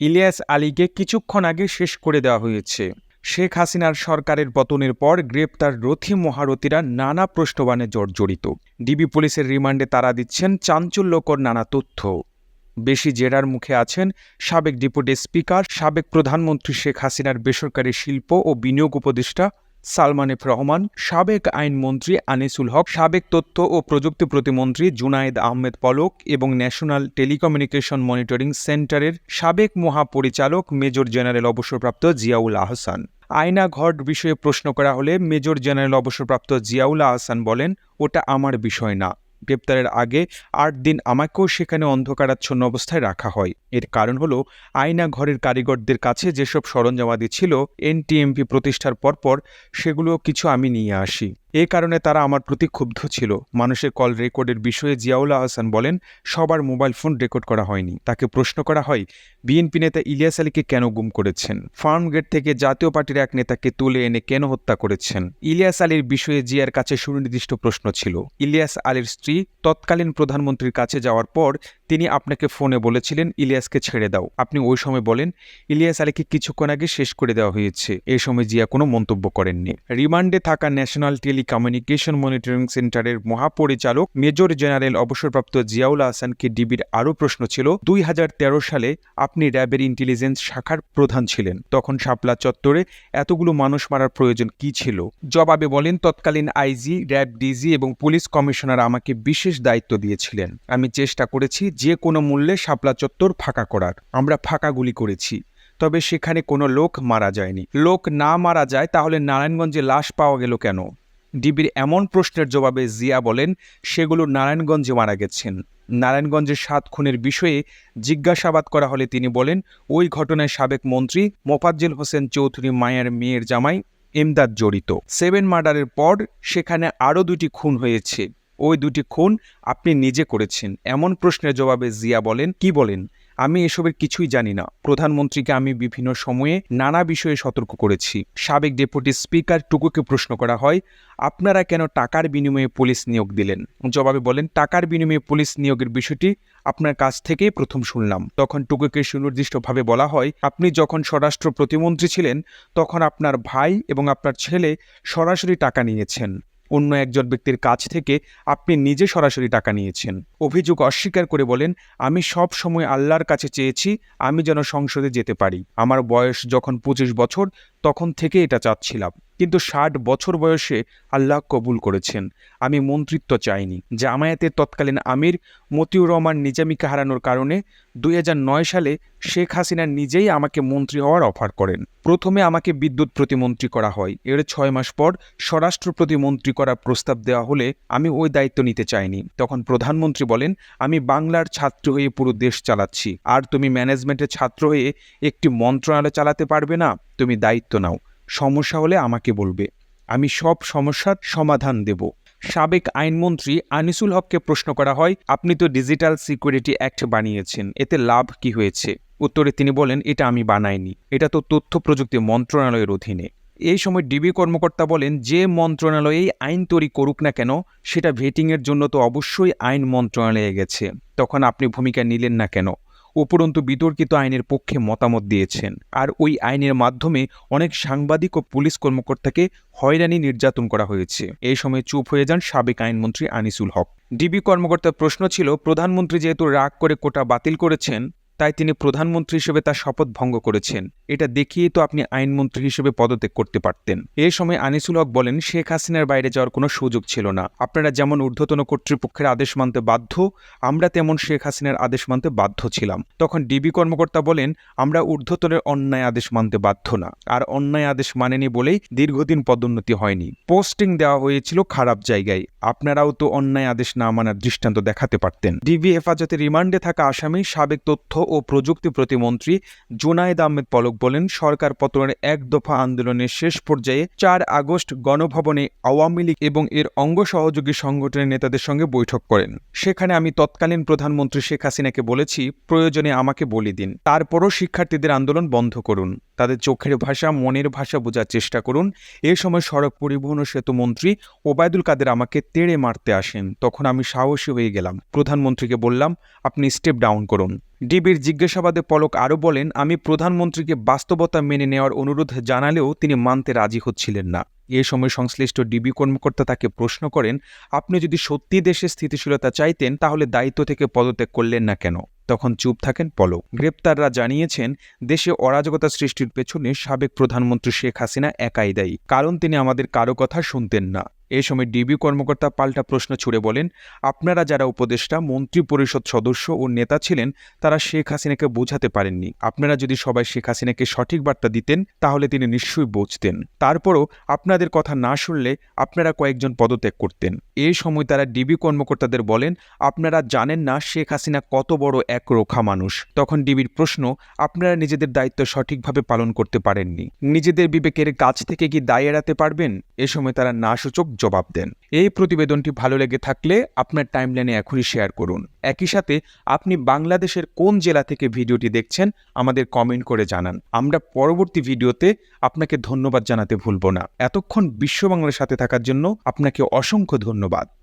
ইলিয়াস আলীকে কিছুক্ষণ আগে শেষ করে দেওয়া হয়েছে। শেখ হাসিনার সরকারের পতনের পর গ্রেপ্তার রথি মহারথীরা নানা প্রশ্নবাণে জর্জরিত ডিবি পুলিশের রিমান্ডে তারা দিচ্ছেন চাঞ্চল্যকর নানা তথ্য। বেশি জেরার মুখে আছেন সাবেক ডিপুটি স্পিকার, সাবেক প্রধানমন্ত্রী শেখ হাসিনার বেসরকারি শিল্প ও বিনিয়োগ উপদেষ্টা সালমান এফ রহমান, সাবেক আইনমন্ত্রী আনিসুল হক, সাবেক তথ্য ও প্রযুক্তি প্রতিমন্ত্রী জুনায়েদ আহমেদ পলক এবং ন্যাশনাল টেলিকমিউনিকেশন মনিটরিং সেন্টারের সাবেক মহাপরিচালক মেজর জেনারেল অবসরপ্রাপ্ত জিয়াউল আহসান। আয়না ঘর বিষয়ে প্রশ্ন করা হলে মেজর জেনারেল অবসরপ্রাপ্ত জিয়াউল আহসান বলেন, ওটা আমার বিষয় না। গ্রেপ্তারের আগে আট দিন আমাকেও সেখানে অন্ধকারাচ্ছন্ন অবস্থায় রাখা হয়। এর কারণ হল, আয়না ঘরের কারিগরদের কাছে যেসব সরঞ্জামাদি ছিল এনটিএমপি প্রতিষ্ঠার পরপর সেগুলো কিছু আমি নিয়ে আসি। এ কারণে তারা আমার প্রতি ক্ষুব্ধ ছিল। মানুষের কল রেকর্ডের বিষয়ে জিয়াউল আহসান বলেন, সবার মোবাইল ফোন রেকর্ড করা হয়নি। তাকে প্রশ্ন করা হয়, বিএনপি নেতা ইলিয়াস আলীকে কেন গুম করেছেন? ফার্ম গেট থেকে জাতীয় পার্টির এক নেতাকে তুলে এনে কেন হত্যা করেছেন? ইলিয়াস আলীর বিষয়ে জিয়ার কাছে সুনির্দিষ্ট প্রশ্ন ছিল। ইলিয়াস আলীর স্ত্রী তৎকালীন প্রধানমন্ত্রীর কাছে যাওয়ার পর তিনি আপনাকে ফোনে বলেছিলেন, ইলিয়াসকে ছেড়ে দাও। আপনি ওই সময় বলেন, ইলিয়াস আলীকে কিছুক্ষণ আগে শেষ করে দেওয়া হয়েছে। এ সময় জিয়া কোনো মন্তব্য করেননি। রিমান্ডে থাকা ন্যাশনাল টেলিকমিউনিকেশন মনিটরিং সেন্টারের মহাপরিচালক মেজর জেনারেল অবসরপ্রাপ্ত জিয়াউল আহসানকে ডিবির আরও প্রশ্ন ছিল, দুই হাজার তেরো সালে আপনি র্যাবের ইন্টেলিজেন্স শাখার প্রধান ছিলেন। তখন শাপলা চত্বরে এতগুলো মানুষ মারার প্রয়োজন কি ছিল? জবাবে বলেন, তৎকালীন আইজি, র্যাব ডিজি এবং পুলিশ কমিশনার আমাকে বিশেষ দায়িত্ব দিয়েছিলেন। আমি চেষ্টা করেছি যে কোনো মূল্যে শাপলা চত্বর ফাঁকা করার। আমরা ফাঁকা গুলি করেছি, তবে সেখানে কোনো লোক মারা যায়নি। লোক না মারা যায় তাহলে নারায়ণগঞ্জে লাশ পাওয়া গেল কেন? ডিবির এমন প্রশ্নের জবাবে জিয়া বলেন, সেগুলো নারায়ণগঞ্জে মারা গেছেন। নারায়ণগঞ্জের সাত খুনের বিষয়ে জিজ্ঞাসাবাদ করা হলে তিনি বলেন, ওই ঘটনায় সাবেক মন্ত্রী মোফাজ্জেল হোসেন চৌধুরী মায়ের মেয়ের জামাই এমদাদ জড়িত। সেভেন মার্ডারের পর সেখানে আরও দুটি খুন হয়েছে। ওই দুটি খুন আপনি নিজে করেছেন। এমন প্রশ্নের জবাবে জিয়া বলেন, কি বলেন? আমি এসবের কিছুই জানি না। প্রধানমন্ত্রীকে আমি বিভিন্ন সময়ে নানা বিষয়ে সতর্ক করেছি। সাবেক ডেপুটি স্পিকার টুকুকে প্রশ্ন করা হয়, আপনারা কেন টাকার বিনিময়ে পুলিশ নিয়োগ দিলেন? জবাবে বলেন, টাকার বিনিময়ে পুলিশ নিয়োগের বিষয়টি আপনার কাছ থেকেই প্রথম শুনলাম। তখন টুকুকে সুনির্দিষ্টভাবে বলা হয়, আপনি যখন স্বরাষ্ট্র প্রতিমন্ত্রী ছিলেন, তখন আপনার ভাই এবং আপনার ছেলে সরাসরি টাকা নিয়েছেন। অন্য একজন ব্যক্তির কাছ থেকে আপনি নিজে সরাসরি টাকা নিয়েছেন। অভিযোগ অস্বীকার করে বলেন, আমি সব সময় আল্লাহর কাছে চেয়েছি, আমি যেন সংসদে যেতে পারি। আমার বয়স যখন পঁচিশ বছর, তখন থেকে এটা চাচ্ছিলাম। কিন্তু ষাট বছর বয়সে আল্লাহ কবুল করেছেন। আমি মন্ত্রিত্ব চাইনি। জামায়াতের তৎকালীন আমির মতিউর রহমান নিজামীকে হারানোর কারণে দুই হাজার নয় সালে শেখ হাসিনা নিজেই আমাকে মন্ত্রী হওয়ার অফার করেন। প্রথমে আমাকে বিদ্যুৎ প্রতিমন্ত্রী করা হয়। এর ছয় মাস পর স্বরাষ্ট্র প্রতিমন্ত্রী করার প্রস্তাব দেওয়া হলে আমি ওই দায়িত্ব নিতে চাইনি। তখন প্রধানমন্ত্রী বলেন, আমি বাংলার ছাত্র হয়ে পুরো দেশ চালাচ্ছি। আর তুমি ম্যানেজমেন্টের ছাত্র হয়ে একটি মন্ত্রণালয় চালাতে পারবে না। তুমি দায়িত্ব নাও। সমস্যা হলে আমাকে বলবে। আমি সব সমস্যার সমাধান দেব। সাবেক আইনমন্ত্রী আনিসুল হককে প্রশ্ন করা হয়, আপনি তো ডিজিটাল সিকিউরিটি অ্যাক্ট বানিয়েছেন, এতে লাভ কি হয়েছে? উত্তরে তিনি বলেন, এটা আমি বানাইনি। এটা তো তথ্য প্রযুক্তি মন্ত্রণালয়ের অধীনে। এই সময় ডিবি কর্মকর্তা বলেন, যে মন্ত্রণালয়েই আইন তৈরি করুক না কেন, সেটা ভেটিংয়ের জন্য তো অবশ্যই আইন মন্ত্রণালয়ে গেছে। তখন আপনি ভূমিকা নিলেন না কেন? উপরন্তু বিতর্কিত আইনের পক্ষে মতামত দিয়েছেন। আর ওই আইনের মাধ্যমে অনেক সাংবাদিক ও পুলিশ কর্মকর্তাকে হয়রানি নির্যাতন করা হয়েছে। এই সময় চুপ হয়ে যান সাবেক আইনমন্ত্রী আনিসুল হক। ডিবি কর্মকর্তার প্রশ্ন ছিল, প্রধানমন্ত্রী যেহেতু রাগ করে কোটা বাতিল করেছেন তাই তিনি প্রধানমন্ত্রী হিসেবে তার শপথ ভঙ্গ করেছেন। এটা দেখিয়ে তো আপনি আইনমন্ত্রী হিসেবে পদত্যাগ করতে পারতেন। এ সময় আনিসুল হক বলেন, শেখ হাসিনার বাইরে যাওয়ার কোনো সুযোগ ছিল না। আপনারা যেমন ঊর্ধ্বতন কর্তৃপক্ষের আদেশ মানতে বাধ্য, আমরা তেমন শেখ হাসিনার আদেশ মানতে বাধ্য ছিলাম। তখন ডিবি কর্মকর্তা বলেন, আমরা ঊর্ধ্বতনের অন্যায় আদেশ মানতে বাধ্য না। আর অন্যায় আদেশ মানেনি বলেই দীর্ঘদিন পদোন্নতি হয়নি। পোস্টিং দেওয়া হয়েছিল খারাপ জায়গায়। আপনারাও তো অন্যায় আদেশ না মানার দৃষ্টান্ত দেখাতে পারতেন। ডিবি হেফাজতে রিমান্ডে থাকা আসামি সাবেক তথ্য ও প্রযুক্তি প্রতিমন্ত্রী জুনায়েদ আহমেদ পলক বলেন, সরকার পতনের এক দফা আন্দোলনের শেষ পর্যায়ে চার আগস্ট গণভবনে আওয়ামী লীগ এবং এর অঙ্গ সহযোগী সংগঠনের নেতাদের সঙ্গে বৈঠক করেন। সেখানে আমি তৎকালীন প্রধানমন্ত্রী শেখ হাসিনাকে বলেছি, প্রয়োজনে আমাকে বলি দিন। তারপরও শিক্ষার্থীদের আন্দোলন বন্ধ করুন। তাদের চোখের ভাষা, মনের ভাষা বোঝার চেষ্টা করুন। এ সময় সড়ক পরিবহন ও সেতু মন্ত্রী ওবায়দুল কাদের আমাকে তেড়ে মারতে আসেন। তখন আমি সাহসী হয়ে গেলাম। প্রধানমন্ত্রীকে বললাম, আপনি স্টেপ ডাউন করুন। ডিবির জিজ্ঞাসাবাদে পলক আরও বলেন, আমি প্রধানমন্ত্রীকে বাস্তবতা মেনে নেওয়ার অনুরোধ জানালেও তিনি মানতে রাজি হচ্ছিলেন না। এ সময় সংশ্লিষ্ট ডিবি কর্মকর্তা তাকে প্রশ্ন করেন, আপনি যদি সত্যি দেশে স্থিতিশীলতা চাইতেন, তাহলে দায়িত্ব থেকে পদত্যাগ করলেন না কেন? তখন চুপ থাকেন পলক। গ্রেপ্তাররা জানিয়েছেন, দেশে অরাজকতা সৃষ্টির পেছনে সাবেক প্রধানমন্ত্রী শেখ হাসিনা একাই দায়ী। কারণ তিনি আমাদের কারও কথা শুনতেন না। এ সময় ডিবি কর্মকর্তা পাল্টা প্রশ্ন ছুড়ে বলেন, আপনারা যারা উপদেষ্টা মন্ত্রী পরিষদ সদস্য ও নেতা ছিলেন, তারা শেখ হাসিনাকে বোঝাতে পারেননি। আপনারা যদি সবাই শেখ হাসিনাকে সঠিক বার্তা দিতেন, তাহলে তিনি নিশ্চয়ই বুঝতেন। তারপরও আপনাদের কথা না শুনলে আপনারা কয়েকজন পদত্যাগ করতেন। এই সময় তারা ডিবি কর্মকর্তাদের বলেন, আপনারা জানেন না শেখ হাসিনা কত বড় এক রোখা মানুষ। তখন ডিবির প্রশ্ন, আপনারা নিজেদের দায়িত্ব সঠিকভাবে পালন করতে পারেননি। নিজেদের বিবেকের কাছ থেকে কি দায় এড়াতে পারবেন? এ সময় তারা না সূচক জবাব দেন। এই প্রতিবেদনটি ভালো লেগে থাকলে আপনার টাইমলাইনে এখনই শেয়ার করুন। একই সাথে আপনি বাংলাদেশের কোন জেলা থেকে ভিডিওটি দেখছেন আমাদের কমেন্ট করে জানান। আমরা পরবর্তী ভিডিওতে আপনাকে ধন্যবাদ জানাতে ভুলব না। এতক্ষণ বিশ্ব বাংলার সাথে থাকার জন্য আপনাকে অসংখ্য ধন্যবাদ।